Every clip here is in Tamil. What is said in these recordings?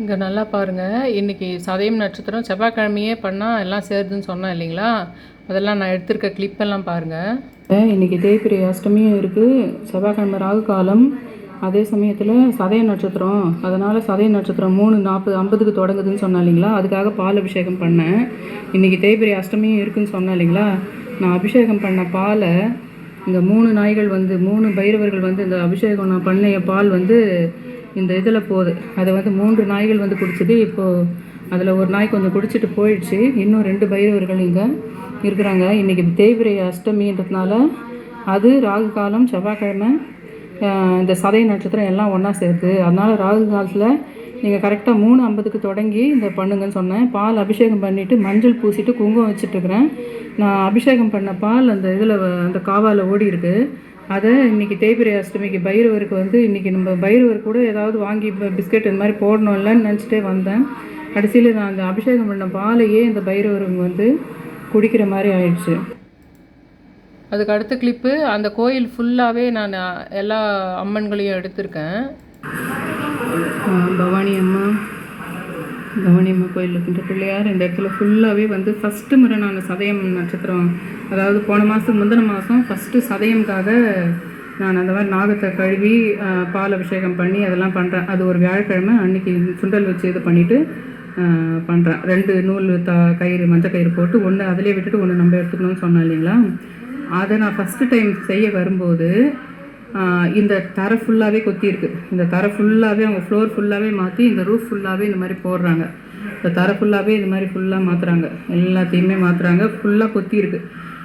இங்கே நல்லா பாருங்கள் இன்றைக்கி சதயம் நட்சத்திரம் செவ்வாய்க்கிழமையே பண்ணால் எல்லாம் சேருதுன்னு சொன்னேன் இல்லைங்களா? அதெல்லாம் நான் எடுத்திருக்க கிளிப்பெல்லாம் பாருங்கள் இன்னைக்கு தேய்பிரி அஷ்டமியும் இருக்குது செவ்வாய்க்கிழமை ராகு காலம். அதே சமயத்தில் சதய நட்சத்திரம். அதனால் சதய நட்சத்திரம் மூணு நாற்பது ஐம்பதுக்கு தொடங்குதுன்னு சொன்னேன் இல்லைங்களா? அதுக்காக பால் அபிஷேகம் பண்ணேன். இன்றைக்கி தேய்பிரிய அஷ்டமியும் இருக்குன்னு சொன்னேன் இல்லைங்களா? நான் அபிஷேகம் பண்ண பாலை இந்த மூணு நாய்கள் வந்து மூணு பைரவர்கள் வந்து இந்த அபிஷேகம் நான் பண்ணைய பால் வந்து இந்த இதில் போகுது. அதை வந்து மூன்று நாய்கள் வந்து குடிச்சது. இப்போது அதில் ஒரு நாய் கொஞ்சம் குடிச்சிட்டு போயிடுச்சு. இன்னும் ரெண்டு பைரவர்கள் இங்கே இருக்கிறாங்க. இன்றைக்கி தேய்பிரை அஷ்டமின்றதுனால அது ராகு காலம் செவ்வாய்க்கிழமை இந்த சதய நட்சத்திரம் எல்லாம் ஒன்றா சேர்த்து. அதனால் ராகு காலத்தில் நீங்கள் கரெக்டாக மூணு ஐம்பதுக்கு தொடங்கி இந்த பண்ணுங்கன்னு சொன்னேன். பால் அபிஷேகம் பண்ணிவிட்டு மஞ்சள் பூசிட்டு குங்குமம் வச்சுட்டுருக்குறேன் நான் அபிஷேகம் பண்ண பால் அந்த இதில் அந்த காவாவில் ஓடி இருக்குது அதை இன்றைக்கி தேய்பிரை அஷ்டமிக்கு பைரவருக்கு வந்து இன்றைக்கி நம்ம பைரவர் கூட ஏதாவது வாங்கி பிஸ்கெட் இந்த மாதிரி போடணும்லன்னு நினச்சிட்டே வந்தேன். கடைசியில் நான் அந்த அபிஷேகம் பண்ண பாலையே இந்த பைரவருக்கு வந்து குடிக்கிற மாதிரி ஆயிடுச்சு. அதுக்கு அடுத்த கிளிப்பு அந்த கோயில் ஃபுல்லாகவே நான் எல்லா அம்மன்களையும் எடுத்திருக்கேன். பவானி அம்மா. பவானி அம்மா கோயில் இருக்கின்ற பிள்ளையார் இந்த இடத்துல ஃபுல்லாகவே வந்து ஃபஸ்ட்டு முறை நான் சதயம் நட்சத்திரம். அதாவது போன மாதம் முந்தின மாதம் ஃபஸ்ட்டு சதயம்காக நான் அந்த மாதிரி நாகத்தை கழுவி பால் அபிஷேகம் பண்ணி அதெல்லாம் பண்ணுறேன் அது ஒரு வியாழக்கிழமை அன்னைக்கு சுண்டல் வச்சு இது பண்ணிவிட்டு பண்ணுறேன் ரெண்டு நூல் த கயிறு மஞ்சள் கயிறு போட்டு ஒன்று அதிலே விட்டுட்டு ஒன்று நம்ம எடுத்துக்கணும்னு சொன்னேன் இல்லைங்களா? அதை நான் ஃபஸ்ட்டு டைம் செய்ய வரும்போது இந்த தரை ஃபுல்லாகவே கொத்தியிருக்கு. இந்த தரை ஃபுல்லாகவே அவங்க ஃப்ளோர் ஃபுல்லாகவே மாற்றி இந்த ரூஃப் ஃபுல்லாகவே இந்த மாதிரி போடுறாங்க. இந்த தரை ஃபுல்லாகவே இந்த மாதிரி ஃபுல்லாக மாற்றுறாங்க எல்லாத்தையுமே மாற்றுறாங்க ஃபுல்லாக கொத்தியிருக்கு.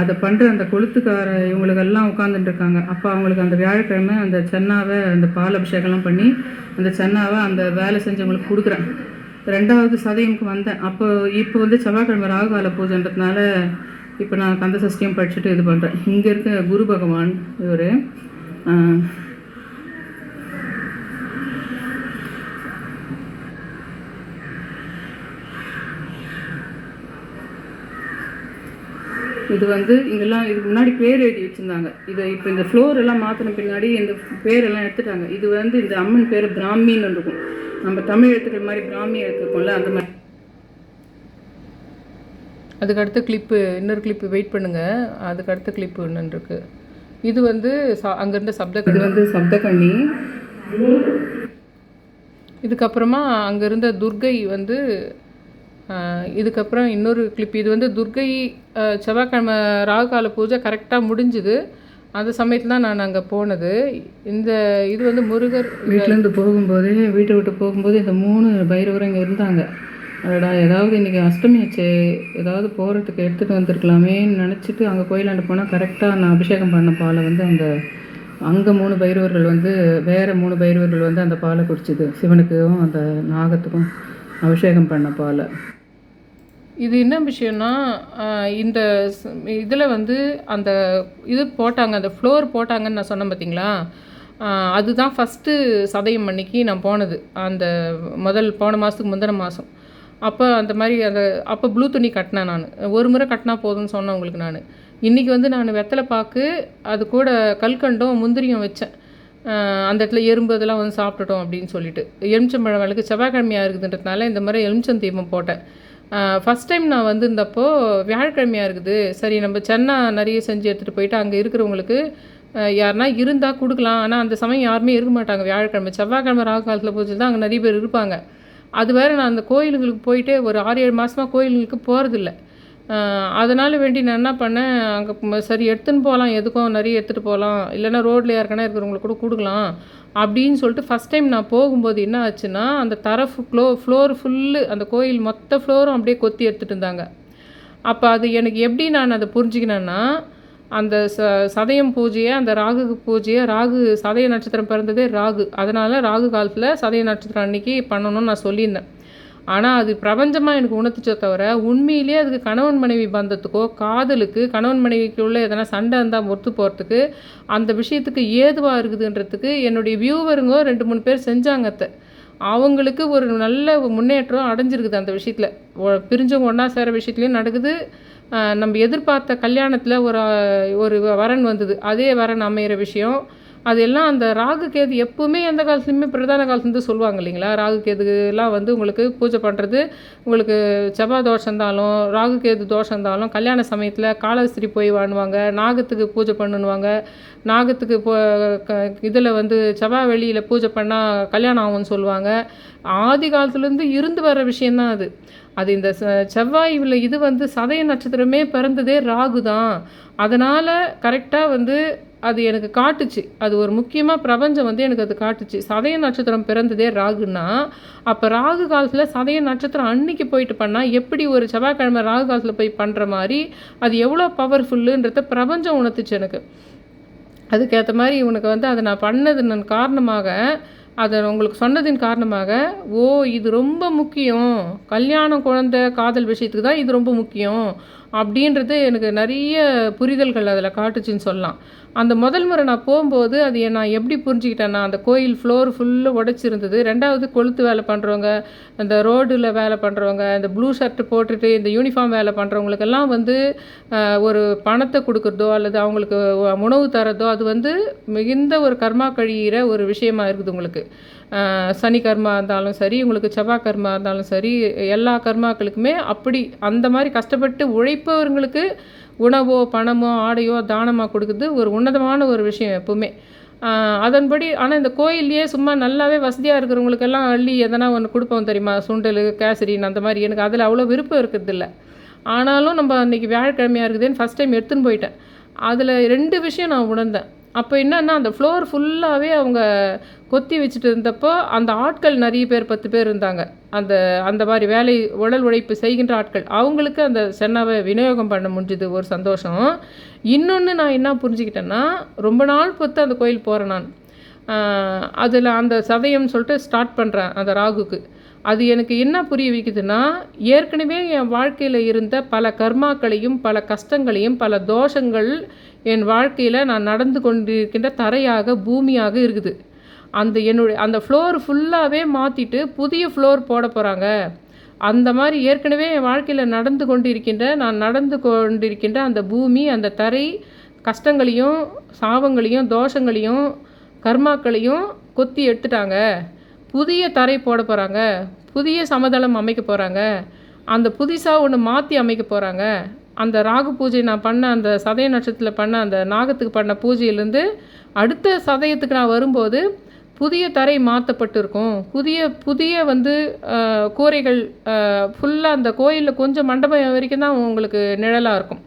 அதை பண்ணுற அந்த கொளுத்துக்கார இவங்களுக்கெல்லாம் உட்காந்துட்டு இருக்காங்க அப்போ அவங்களுக்கு அந்த வியாழக்கிழமை அந்த சென்னாவை அந்த பால் அபிஷேகம்லாம் பண்ணி அந்த சென்னாவை அந்த வேலை செஞ்சவங்களுக்கு கொடுக்குறேன். ரெண்டாவது சதயமுக்கு வந்தேன். அப்போ இப்போ வந்து செவ்வாய்க்கிழமை ராகுகால பூஜைன்றதுனால இப்போ நான் கந்த சஷ்டியம் படிச்சுட்டு இது பண்ணுறேன் இங்கே இருக்க குரு பகவான் இவர் இது வந்து இங்கெல்லாம் இதுக்கு முன்னாடி பேர் எழுதி வச்சுருந்தாங்க. இதை இப்போ இந்த ஃப்ளோர் எல்லாம் மாற்றின பின்னாடி இந்த பேரெல்லாம் எடுத்துட்டாங்க. இது வந்து இந்த அம்மன் பேர் பிராமின்னு இருக்கும். நம்ம தமிழ் எழுத்துக்கள் மாதிரி பிராமி எழுத்துருக்கோம்ல அந்த மாதிரி. அதுக்கடுத்த கிளிப்பு இன்னொரு கிளிப்பு வெயிட் பண்ணுங்கள் அதுக்கடுத்த கிளிப்பு ஒன்று இருக்குது இது வந்து ச அங்கேருந்த சப்த இது வந்து சப்தகண்ணி இதுக்கப்புறமா அங்கே இருந்த துர்கை வந்து இதுக்கப்புறம் இன்னொரு கிளிப் இது வந்து துர்கை செவ்வாய்க்கிழமை ராகுகால பூஜை கரெக்டாக முடிஞ்சுது. அந்த சமயத்தில் தான் நான் அங்கே போனது. இந்த இது வந்து முருகர் வீட்டிலேருந்து போகும்போது வீட்டை விட்டு போகும்போது இந்த மூணு பைரவரும் இங்கே இருந்தாங்க. அடடா ஏதாவது இன்றைக்கி அஷ்டமி ஆச்சே ஏதாவது போகிறதுக்கு எடுத்துகிட்டு வந்திருக்கலாமேன்னு நினச்சிட்டு அங்கே கோயிலாண்டு போனால் கரெக்டாக நான் அபிஷேகம் பண்ண பாலை வந்து அந்த அங்கே மூணு பைரவர்கள் வந்து வேறு மூணு பைரவர்கள் வந்து அந்த பாலை குடிச்சிது. சிவனுக்கும் அந்த நாகத்துக்கும் அபிஷேகம் பண்ண பாலை. இது என்ன விஷயம்னா இந்த இதில் வந்து அந்த இது போட்டாங்க அந்த ஃப்ளோர் போட்டாங்கன்னு நான் சொன்னேன் பார்த்தீங்களா அதுதான் ஃபஸ்ட்டு சதயம் அன்னைக்கு நான் போனது. அந்த முதல் போன மாதத்துக்கு முந்தின மாதம் அப்போ அந்த மாதிரி அந்த அப்போ ப்ளூ துணி கட்டினேன் நான். ஒரு முறை கட்டினா போதும்னு சொன்னேன் உங்களுக்கு நான். இன்றைக்கி வந்து நான் வெத்தலை பாக்கு அது கூட கல்கண்டும் முந்திரியும் வச்சேன். அந்த இடத்துல எறும்பு இதெல்லாம் வந்து சாப்பிட்டுட்டோம் அப்படின்னு சொல்லிட்டு. எலுமிச்சம்பழம் விளக்கு செவ்வாய்க்கிழமையாக இருக்குதுன்றதுனால இந்த மாதிரி எலுமிச்சம் தீபம் போட்டேன். ஃபஸ்ட் டைம் நான் வந்திருந்தப்போ வியாழக்கிழமையாக இருக்குது. சரி நம்ம சென்னா நிறைய செஞ்சு எடுத்துகிட்டு போயிட்டு அங்கே இருக்கிறவங்களுக்கு யாருனா இருந்தால் கொடுக்கலாம். ஆனால் அந்த சமயம் யாருமே இருக்க மாட்டாங்க வியாழக்கிழமை. செவ்வாய்க்கிழமை ராகு காலத்தில் பூஜை தான் அங்கே நிறைய பேர் இருப்பாங்க. அது வேறு நான் அந்த கோயிலுங்களுக்கு போயிட்டு ஒரு ஆறு ஏழு மாதமாக கோயிலுங்களுக்கு போகிறதில்ல அதனால் வேண்டி நான் என்ன பண்ணேன் அங்கே சரி எடுத்துன்னு போகலாம் எதுக்கும் நிறைய எடுத்துகிட்டு போகலாம் இல்லைன்னா ரோட்டில் யாருக்கான இருக்கிறவங்களுக்கு கூட கொடுக்கலாம் அப்படின்னு சொல்லிட்டு ஃபஸ்ட் டைம் நான் போகும்போது என்ன ஆச்சுன்னா அந்த தர ஃப்ளோ ஃப்ளோர் ஃபுல்லு அந்த கோயில் மொத்த ஃப்ளோரும் அப்படியே கொத்தி எடுத்துகிட்டு இருந்தாங்க. அப்போ அது எனக்கு எப்படி நான் அதை புரிஞ்சுக்கினேன்னா அந்த ச சதயம் பூஜையை அந்த ராகு பூஜையை ராகு சதய நட்சத்திரம் பிறந்ததே ராகு. அதனால் ராகு காலத்தில் சதய நட்சத்திரம் அன்னைக்கு பண்ணணும்னு நான் சொல்லியிருந்தேன். ஆனால் அது பிரபஞ்சமாக எனக்கு உணர்த்துச்சோ தவிர உண்மையிலேயே அதுக்கு கணவன் மனைவி பந்தத்துக்கோ காதலுக்கு கணவன் மனைவிக்குள்ளே எதனா சண்டை இருந்தால் ஒத்து போகிறதுக்கு அந்த விஷயத்துக்கு ஏதுவாக இருக்குதுன்றதுக்கு என்னுடைய வியூவருங்க ரெண்டு மூணு பேர் செஞ்சாங்கத்தை அவங்களுக்கு ஒரு நல்ல முன்னேற்றம் அடைஞ்சிருக்குது அந்த விஷயத்தில். பிரிஞ்சவங்க ஒன்றா சேர விஷயத்துலையும் நடக்குது. நம்ம எதிர்பார்த்த கல்யாணத்தில் ஒரு ஒரு வரன் வந்தது. அதே வரன் அமையிற விஷயம். அது எல்லாம் அந்த ராகு கேது எப்பவுமே எந்த காலத்துலையுமே பிரதான காலத்துலேருந்து சொல்லுவாங்க இல்லைங்களா? ராகு கேதுலாம் வந்து உங்களுக்கு பூஜை பண்ணுறது உங்களுக்கு செவ்வாய் தோஷம் இருந்தாலும் ராகு கேது தோஷம் இருந்தாலும் கல்யாண சமயத்தில் காலஸ்திரி போய் வாணுவாங்க நாகத்துக்கு பூஜை பண்ணுவாங்க நாகத்துக்கு போ க இதில் வந்து செவ்வாய் வெளியில் பூஜை பண்ணால் கல்யாணம் ஆகும்னு சொல்லுவாங்க. ஆதி காலத்துலேருந்து இருந்து வர விஷயந்தான் அது. அது இந்த செவ்வாய் உள்ள இது வந்து சதய நட்சத்திரமே பிறந்ததே ராகு தான் அதனால் கரெக்டாக வந்து அது எனக்கு காட்டுச்சு. அது ஒரு முக்கியமாக பிரபஞ்சம் வந்து எனக்கு அது காட்டுச்சு. சதய நட்சத்திரம் பிறந்ததே ராகுன்னா அப்போ ராகு காலத்தில் சதய நட்சத்திரம் அன்னைக்கு போயிட்டு பண்ணால் எப்படி ஒரு செவ்வாய்க்கிழமை ராகு காலத்தில் போய் பண்ணுற மாதிரி அது எவ்வளோ பவர்ஃபுல்லுன்றத பிரபஞ்சம் உணர்த்துச்சு எனக்கு. அதுக்கேற்ற மாதிரி இவனுக்கு வந்து அதை நான் பண்ணது நன் காரணமாக அதை உங்களுக்கு சொன்னதின் காரணமாக ஓ இது ரொம்ப முக்கியம். கல்யாணம் குழந்தை காதல் விஷயத்துக்கு தான் இது ரொம்ப முக்கியம். அப்படின்றது எனக்கு நிறைய புரிதல்கள் அதில் காட்டுச்சுன்னு சொல்லலாம். அந்த முதல் முறை நான் போகும்போது அது நான் எப்படி புரிஞ்சுக்கிட்டேன்னா அந்த கோயில் ஃப்ளோர் ஃபுல்லாக உடைச்சிருந்தது. ரெண்டாவது கொளுத்து வேலை பண்ணுறவங்க அந்த ரோடில் வேலை பண்ணுறவங்க இந்த ப்ளூ ஷர்ட் போட்டுட்டு இந்த யூனிஃபார்ம் வேலை பண்ணுறவங்களுக்கெல்லாம் வந்து ஒரு பணத்தை கொடுக்குறதோ அல்லது அவங்களுக்கு உணவு தரதோ அது வந்து மிகுந்த ஒரு கர்மா கழியிற ஒரு விஷயமா இருக்குது உங்களுக்கு. சனி கர்மா இருந்தாலும் சரி உங்களுக்கு செவ்வாய் கர்மா இருந்தாலும் சரி எல்லா கர்மாக்களுக்குமே அப்படி அந்த மாதிரி கஷ்டப்பட்டு உழைப்பவர்களுக்கு உணவோ பணமோ ஆடையோ தானமாக கொடுக்குறது ஒரு உன்னதமான ஒரு விஷயம் எப்பவுமே. அதன்படி ஆனால் இந்த கோயில்லையே சும்மா நல்லாவே வசதியாக இருக்கிறவங்களுக்கெல்லாம் அள்ளி எதனா ஒன்று கொடுப்போம் தெரியுமா? சுண்டல் கேசரின் அந்த மாதிரி எனக்கு அதில் அவ்வளோ விருப்பம் இருக்கிறதில்ல. ஆனாலும் நம்ம அன்றைக்கி வியாழக்கிழமையாக இருக்குதுன்னு ஃபஸ்ட் டைம் எடுத்துன்னு போயிட்டேன். அதில் ரெண்டு விஷயம் நான் உணர்ந்தேன். அப்போ என்னன்னா அந்த ஃப்ளோர் ஃபுல்லாகவே அவங்க கொத்தி வச்சுட்டு இருந்தப்போ அந்த ஆட்கள் நிறைய பேர் பத்து பேர் இருந்தாங்க. அந்த அந்த மாதிரி வேலை உடல் உழைப்பு செய்கின்ற ஆட்கள். அவங்களுக்கு அந்த சென்னாவை விநியோகம் பண்ண முடிஞ்சது ஒரு சந்தோஷம். இன்னொன்று நான் என்ன புரிஞ்சுக்கிட்டேன்னா ரொம்ப நாள் பொறுத்து அந்த கோயில் போகிறேன் நான். அதில் அந்த சதயம்னு சொல்லிட்டு ஸ்டார்ட் பண்ணுறேன் அந்த ராகுக்கு. அது எனக்கு என்ன புரிய வைக்குதுன்னா ஏற்கனவே என் வாழ்க்கையில் இருந்த பல கர்மாக்களையும் பல கஷ்டங்களையும் பல தோஷங்கள் என் வாழ்க்கையில் நான் நடந்து கொண்டிருக்கின்ற தரையாக பூமியாக இருக்குது. அந்த என்னுடைய அந்த ஃப்ளோர் ஃபுல்லாகவே மாற்றிட்டு புதிய ஃப்ளோர் போட போகிறாங்க அந்த மாதிரி ஏற்கனவே என் வாழ்க்கையில் நடந்து கொண்டிருக்கின்ற நான் நடந்து கொண்டிருக்கின்ற அந்த பூமி அந்த தரை கஷ்டங்களையும் சாபங்களையும் தோஷங்களையும் கர்மாக்களையும் கொத்தி எடுத்துட்டாங்க. புதிய தரை போட போகிறாங்க புதிய சமதளம் அமைக்க போகிறாங்க அந்த புதுசாக ஒன்று மாற்றி அமைக்க போகிறாங்க அந்த ராகு பூஜை நான் பண்ண அந்த சதய நட்சத்திரத்தில் பண்ண அந்த நாகத்துக்கு பண்ண பூஜையிலேருந்து அடுத்த சதயத்துக்கு நான் வரும்போது புதிய தரை மாற்றப்பட்டிருக்கும் புதிய புதிய வந்து கூரைகள் ஃபுல்லாக அந்த கோயிலில் கொஞ்சம் மண்டபம் வரைக்கும் தான் உங்களுக்கு நிழலாக இருக்கும்.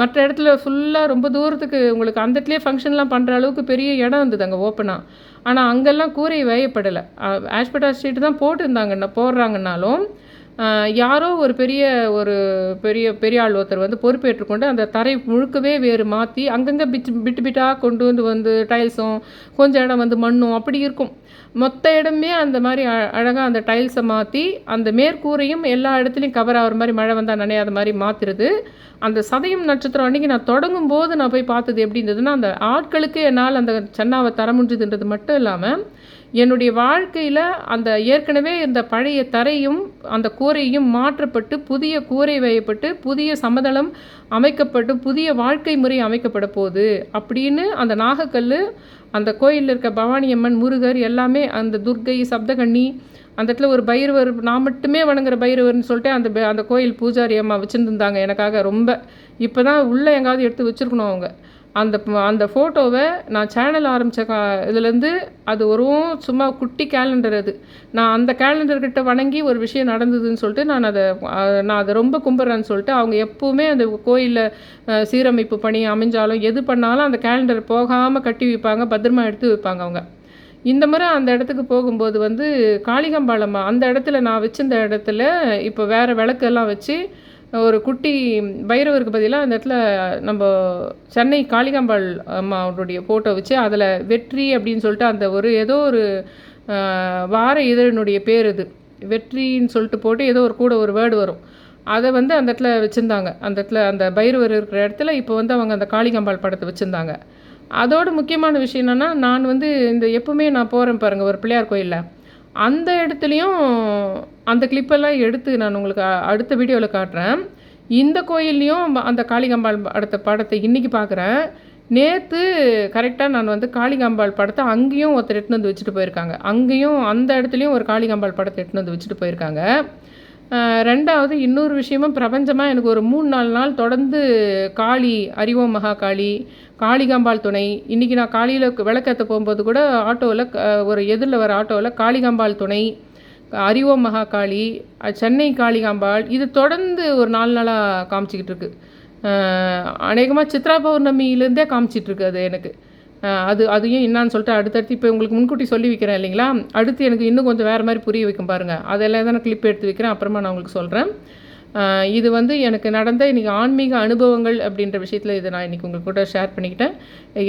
மற்ற இடத்துல ஃபுல்லாக ரொம்ப தூரத்துக்கு உங்களுக்கு அந்த இடத்துலேயே ஃபங்க்ஷன்லாம் பண்ணுற அளவுக்கு பெரிய இடம் இருந்தது அங்கே ஓப்பனாக ஆனால் அங்கெல்லாம் கூரை வேயப்படலை. ஆஷ்பட்டா ஸ்ட்ரீட் தான் போட்டிருந்தாங்கன்னா போடுறாங்கன்னாலும் யாரோ ஒரு பெரிய ஒரு பெரிய பெரிய ஆள் ஒருத்தர் வந்து பொறுப்பேற்றுக்கொண்டு அந்த தரை முழுக்கவே வேறு மாற்றி அங்கங்கே பிட்டு பிட்டு பிட்டாக கொண்டு வந்து வந்து டைல்ஸும் கொஞ்சம் இடம் வந்து மண்ணும் அப்படி இருக்கும். மொத்த இடமே அந்த மாதிரி அழகாக அந்த டைல்ஸை மாற்றி அந்த மேற்கூரையும் எல்லா இடத்துலையும் கவர் ஆகிற மாதிரி மழை வந்தால் நனையாத மாதிரி மாற்றுறது அந்த சதயம் நட்சத்திரம் அன்றைக்கி நான் தொடங்கும் போது நான் போய் பார்த்தது எப்படி இருந்ததுன்னா அந்த ஆட்களுக்கு என்னால் அந்த சென்னாவை தர முடிஞ்சதுன்றது மட்டும் இல்லாமல் என்னுடைய வாழ்க்கையில் அந்த ஏற்கனவே இருந்த பழைய தரையும் அந்த கூரையும் மாற்றப்பட்டு புதிய கூரை வேயப்பட்டு புதிய சமதளம் அமைக்கப்பட்டு புதிய வாழ்க்கை முறை அமைக்கப்பட போகுது. அப்படின்னு அந்த நாகக்கல் அந்த கோயிலில் இருக்க பவானி அம்மன் முருகர் எல்லாமே அந்த துர்க்கை சப்தகண்ணி அந்த இடத்துல ஒரு பைரவர் நான் மட்டுமே வணங்குற பைரவர்னு சொல்லிட்டு அந்த அந்த கோயில் பூஜாரி அம்மா வச்சுருந்துருந்தாங்க எனக்காக ரொம்ப. இப்போ தான் உள்ளே எங்காவது எடுத்து வச்சுருக்கணும் அவங்க. அந்த அந்த ஃபோட்டோவை நான் சேனல் ஆரம்பித்த கா இதுலேருந்து அது ஒரு சும்மா குட்டி கேலண்டர் அது. நான் அந்த கேலண்டர்கிட்ட வணங்கி ஒரு விஷயம் நடந்ததுன்னு சொல்லிட்டு நான் அதை நான் அதை ரொம்ப கும்பிட்றேன்னு சொல்லிட்டு அவங்க எப்போவுமே அந்த கோயிலில் சீரமைப்பு பணி அமைஞ்சாலும் எது பண்ணாலும் அந்த கேலண்டர் போகாமல் கட்டி வைப்பாங்க பத்திரமா எடுத்து வைப்பாங்க அவங்க. இந்த முறை அந்த இடத்துக்கு போகும்போது வந்து காளிகம்பாளம்மா அந்த இடத்துல நான் வச்சிருந்த இடத்துல இப்போ வேறு விளக்கெல்லாம் வச்சு ஒரு குட்டி பைரவருக்கு பதிலாக அந்த இடத்துல நம்ம சென்னை காளிகாம்பாள் அம்மாவுடைய ஃபோட்டோ வச்சு அதில் வெற்றி அப்படின்னு சொல்லிட்டு அந்த ஒரு ஏதோ ஒரு வார இதழினுடைய பேர் இது. வெற்றின்னு சொல்லிட்டு போட்டு ஏதோ ஒரு கூட ஒரு வேர்டு வரும். அதை வந்து அந்த இடத்துல வச்சுருந்தாங்க. அந்த இடத்துல அந்த பைரவர் இருக்கிற இடத்துல இப்போ வந்து அவங்க அந்த காளிகாம்பாள் படத்தை வச்சுருந்தாங்க. அதோட முக்கியமான விஷயம் என்னென்னா நான் வந்து இந்த எப்பவுமே நான் போகிறேன் பாருங்கள் ஒரு பிள்ளையார் கோயிலில். அந்த இடத்துலையும் அந்த கிளிப்பெல்லாம் எடுத்து நான் உங்களுக்கு அடுத்த வீடியோவில் காட்டுறேன். இந்த கோயில்லையும் அந்த காளிகம்பாள் அடுத்த படத்தை இன்றைக்கி பார்க்குறேன் நேற்று கரெக்டாக நான் வந்து காளிகாம்பாள் படத்தை அங்கேயும் ஒருத்தர் எடுத்துன்னு வந்து வச்சுட்டு போயிருக்காங்க. அங்கேயும் அந்த இடத்துலையும் ஒரு காளிகாம்பாள் படத்தை எடுத்துன்னு வந்து வச்சுட்டு போயிருக்காங்க. ரெண்டாவது இன்னொரு விஷயமும் பிரபஞ்சமாக எனக்கு ஒரு மூணு நாலு நாள் தொடர்ந்து காளி அறிவோம் மகா காளி காளிகாம்பாள் துணை. இன்றைக்கி நான் காலையில் விளக்கத்தை போகும்போது கூட ஆட்டோவில் ஒரு எதிரில் வர ஆட்டோவில் காளிகாம்பாள் துணை அறிவோம் மகா காளி சென்னை காளிகாம்பாள். இது தொடர்ந்து ஒரு நாலு நாளாக காமிச்சிக்கிட்டு இருக்கு. அநேகமாக சித்ரா பௌர்ணமியிலேருந்தே காமிச்சிட்ருக்கு அது எனக்கு. அது அதையும் என்னான்னு சொல்லிட்டு அடுத்தடுத்து இப்போ உங்களுக்கு முன்கூட்டி சொல்லி வைக்கிறேன் இல்லைங்களா? அடுத்து எனக்கு இன்னும் கொஞ்சம் வேறு மாதிரி புரிய வைக்கும் பாருங்கள் அதெல்லாம் தான் நான் கிளிப் எடுத்து வைக்கிறேன். அப்புறமா நான் உங்களுக்கு சொல்கிறேன் இது வந்து எனக்கு நடந்த இன்றைக்கி ஆன்மீக அனுபவங்கள் அப்படின்ற விஷயத்தில் இதை நான் இன்றைக்கி உங்கள் கூட ஷேர் பண்ணிக்கிட்டேன்.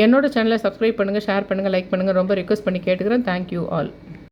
என்னோட சேனலை சப்ஸ்கிரைப் பண்ணுங்கள் ஷேர் பண்ணுங்கள் லைக் பண்ணுங்கள் ரொம்ப ரிக்வஸ்ட் பண்ணி கேட்டுக்கிறேன். Thank you all